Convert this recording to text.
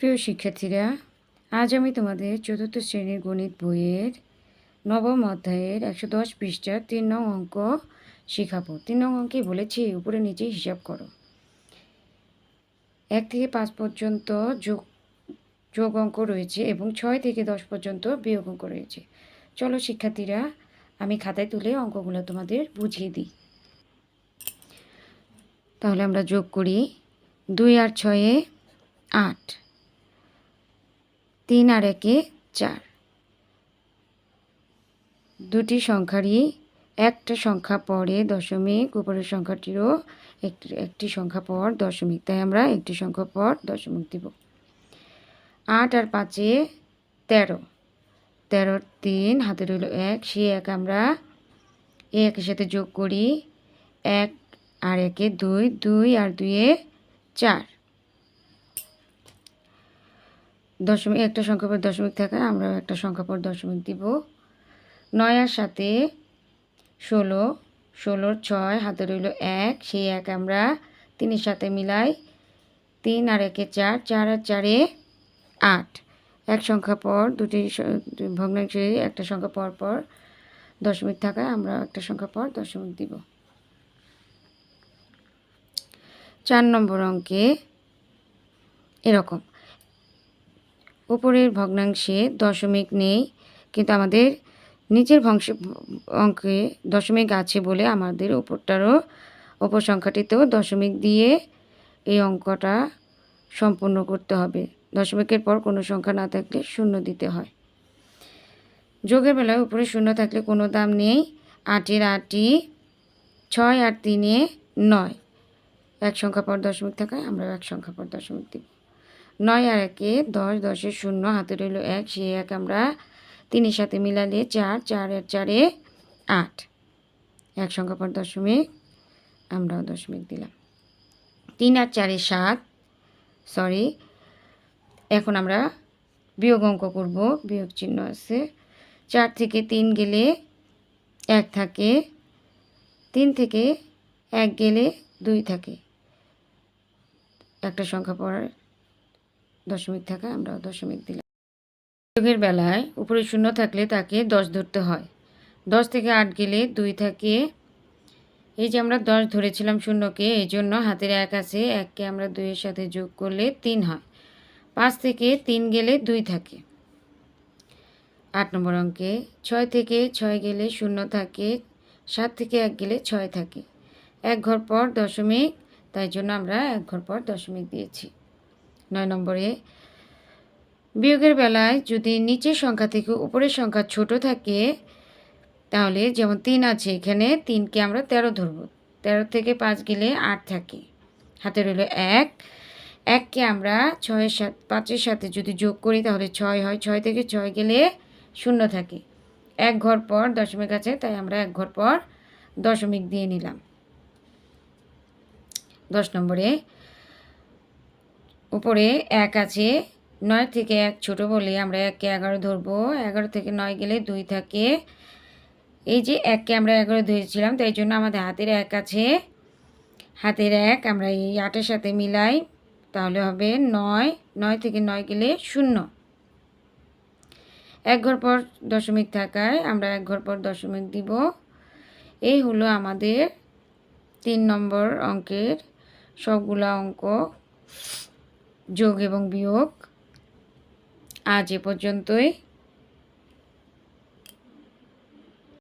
প্রিয় শিক্ষার্থীরা, আজ আমি তোমাদের চতুর্থ শ্রেণির গণিত বইয়ের নবম অধ্যায়ের একশো দশ পৃষ্ঠার তিন নং অঙ্ক শেখাবো। তিন নং অঙ্কে বলেছি, উপরে নিচে হিসাব করো। এক থেকে পাঁচ পর্যন্ত যোগ যোগ অঙ্ক রয়েছে এবং ছয় থেকে দশ পর্যন্ত বিয়োগ অঙ্ক রয়েছে। চলো শিক্ষার্থীরা, আমি খাতায় তুলে অঙ্কগুলো তোমাদের বুঝিয়ে দিই। তাহলে আমরা যোগ করি। দুই আর ছয়ে আট। তিন আর একে চার। দুটি সংখ্যারই একটা সংখ্যা পরে দশমিক, উপরের সংখ্যাটিরও একটি একটি সংখ্যা পর দশমিক। তাই আমরা একটি সংখ্যা পর দশমিক দিব। আট আর পাঁচে তেরো। তেরোর তিন হাতে রইল এক, সে এক আমরা একের সাথে যোগ করি এক আর একে দুই দুই আর দুইয়ে চার। দশমিক, একটা সংখ্যা পর দশমিক থাকায় আমরা একটা সংখ্যা পর দশমিক দিব। নয় আর সাথে ষোলো, ষোলোর ছয়, হাতে রইল এক, সেই এক আমরা তিনের সাথে মিলাই তিন আর একে চার চার আর চারে আট। এক সংখ্যা পর দুটি ভগ্নাংশে একটা সংখ্যা পর পর দশমিক থাকায় আমরা একটা সংখ্যা পর দশমিক দিব। চার নম্বর অঙ্কে এরকম। উপরের ভগ্নাংশে দশমিক নেই, কিন্তু আমাদের নিচের ভংশ, অঙ্কে দশমিক আছে বলে আমাদের উপরটারও উপর সংখ্যাটিতেও দশমিক দিয়ে এই অঙ্কটা সম্পূর্ণ করতে হবে। দশমিকের পর কোনো সংখ্যা না থাকলে শূন্য দিতে হয়। যোগের বেলায় উপরে শূন্য থাকলে কোনো দাম নেই, আটের আটটি ছয় আর তিনে নয়। এক সংখ্যা পর দশমিক থাকায় আমরা এক সংখ্যা পর দশমিক দিব। নয় আর একে দশ, দশের শূন্য, হাতে রইল এক সেই এক আমরা তিনের সাথে মিলালে চার চার আর চারে আট। এক সংখ্যা পর দশমিক, আমরাও দশমিক দিলাম। তিন আর চারে সাত সরি এখন আমরা বিয়োগ অঙ্ক করব, বিয়োগ চিহ্ন আছে। চার থেকে তিন গেলে এক থাকে, তিন থেকে এক গেলে দুই থাকে। একটা সংখ্যা পর দশমিক থাকা আমরা দশমিক দিলাম। যোগের বেলায় উপরে শূন্য থাকলে তাকে দশ ধরতে হয়। দশ থেকে আট গেলে দুই থাকে। এই যে আমরা দশ ধরেছিলাম শূন্যকে এই জন্য হাতের এক আছে, এককে আমরা দুইয়ের সাথে যোগ করলে তিন হয়। পাঁচ থেকে তিন গেলে দুই থাকে। আট নম্বর অঙ্কে, ছয় থেকে ছয় গেলে শূন্য থাকে, সাত থেকে এক গেলে ছয় থাকে। এক ঘর পর দশমিক, তাই জন্য আমরা এক ঘর পর দশমিক দিয়েছি। নয় নম্বরে, বিয়োগের বেলায় যদি নিচের সংখ্যা থেকে উপরের সংখ্যা ছোট থাকে, তাহলে যেমন তিন আছে এখানে, তিনকে আমরা তেরো ধরবো। তেরো থেকে পাঁচ গেলে আট থাকে। হাতে রইল এক। এককে আমরা ছয়ের সাথে, পাঁচের সাথে যদি যোগ করি, তাহলে ছয় হয়। ছয় থেকে ছয় গেলে শূন্য থাকে। এক ঘর পর দশমিক আছে, তাই আমরা এক ঘর পর দশমিক দিয়ে নিলাম। দশ নম্বরে উপরে এক আছে, নয় থেকে এক ছোট বলে আমরা এককে এগারো ধরবো। এগারো থেকে নয় গেলে দুই থাকে। এই যে এককে আমরা এগারো ধরেছিলাম, তাই জন্য আমাদের হাতের এক আছে। হাতের এক আমরা এই আটের সাথে মিলাই, তাহলে হবে নয়। নয় থেকে নয় গেলে শূন্য। এক ঘর পর দশমিক থাকায় আমরা এক ঘর পর দশমিক দিব। এই হলো আমাদের তিন নম্বর অঙ্কের সবগুলা অঙ্ক। যোগ এবং বিয়োগ। আজ এ পর্যন্তই।